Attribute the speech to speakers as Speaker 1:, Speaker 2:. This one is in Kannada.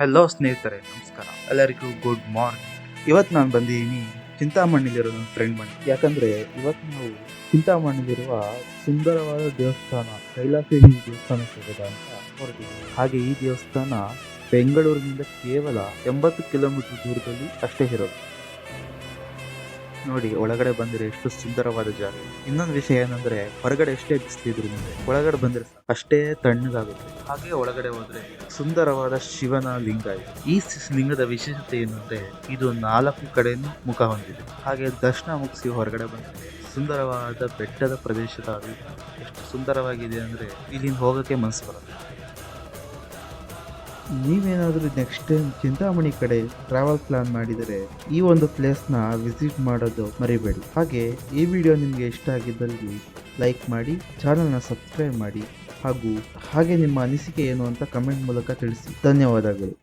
Speaker 1: ಹೆಲೋ ಸ್ನೇಹಿತರೆ, ನಮಸ್ಕಾರ. ಎಲ್ಲರಿಗೂ ಗುಡ್ ಮಾರ್ನಿಂಗ್ ಇವತ್ತು ನಾನು ಬಂದಿದ್ದೀನಿ ಚಿಂತಾಮಣಿಲಿರೋ ನನ್ನ ಫ್ರೆಂಡ್ ಮನೆ. ಯಾಕಂದ್ರೆ ಇವತ್ತು ನಾವು ಚಿಂತಾಮಣಿಲಿರುವ ಸುಂದರವಾದ ದೇವಸ್ಥಾನ ಕೈಲಾಸೇವಿ ದೇವಸ್ಥಾನಕ್ಕೆ ಸಿಗೋದ ಅಂತ ಹೊರಟಿದ್ದೀವಿ ಹಾಗೆ ಈ ದೇವಸ್ಥಾನ ಬೆಂಗಳೂರಿನಿಂದ ಕೇವಲ ಎಂಬತ್ತು ಕಿಲೋಮೀಟರ್ ದೂರದಲ್ಲಿ ಅಷ್ಟೇ ಇರೋದು. ನೋಡಿ, ಒಳಗಡೆ ಬಂದ್ರೆ ಎಷ್ಟು ಸುಂದರವಾದ ಜಾಗ. ಇನ್ನೊಂದು ವಿಷಯ ಏನಂದ್ರೆ, ಹೊರಗಡೆ ಎಷ್ಟೇ ಬಿಸಿಲಿದ್ರು ಒಳಗಡೆ ಬಂದ್ರೆ ಅಷ್ಟೇ ತಣ್ಣಗಾಗುತ್ತೆ. ಹಾಗೆ ಒಳಗಡೆ ಹೋದ್ರೆ ಸುಂದರವಾದ ಶಿವನ ಲಿಂಗ ಇದೆ. ಈ ಲಿಂಗದ ವಿಶೇಷತೆ ಏನಂದ್ರೆ ಇದು ನಾಲ್ಕು ಕಡೆನೂ ಮುಖ ಹೊಂದಿದೆ. ಹಾಗೆ ದರ್ಶನ ಮುಗಿಸಿ ಹೊರಗಡೆ ಬಂದ್ರೆ, ಸುಂದರವಾದ ಬೆಟ್ಟದ ಪ್ರದೇಶದ ಎಷ್ಟು ಸುಂದರವಾಗಿದೆ ಅಂದ್ರೆ, ಇಲ್ಲಿಂದ ಹೋಗಕ್ಕೆ ಮನಸ್ಸು ಬರುತ್ತೆ ನೀವೇನಾದರೂ ನೆಕ್ಸ್ಟ್ ಟೈಮ್ ಚಿಂತಾಮಣಿ ಕಡೆ ಟ್ರಾವೆಲ್ ಪ್ಲಾನ್ ಮಾಡಿದರೆ ಈ ಒಂದು ಪ್ಲೇಸ್ನ ವಿಸಿಟ್ ಮಾಡೋದು ಮರಿಬೇಡಿ. ಹಾಗೆ ಈ ವಿಡಿಯೋ ನಿಮಗೆ ಇಷ್ಟ ಆಗಿದ್ದಲ್ಲಿ ಲೈಕ್ ಮಾಡಿ ಚಾನಲ್ನ ಸಬ್ಸ್ಕ್ರೈಬ್ ಮಾಡಿ ಹಾಗೂ ಹಾಗೆ ನಿಮ್ಮ ಅನಿಸಿಕೆ ಏನು ಅಂತ ಕಮೆಂಟ್ ಮೂಲಕ ತಿಳಿಸಿ. ಧನ್ಯವಾದಗಳು.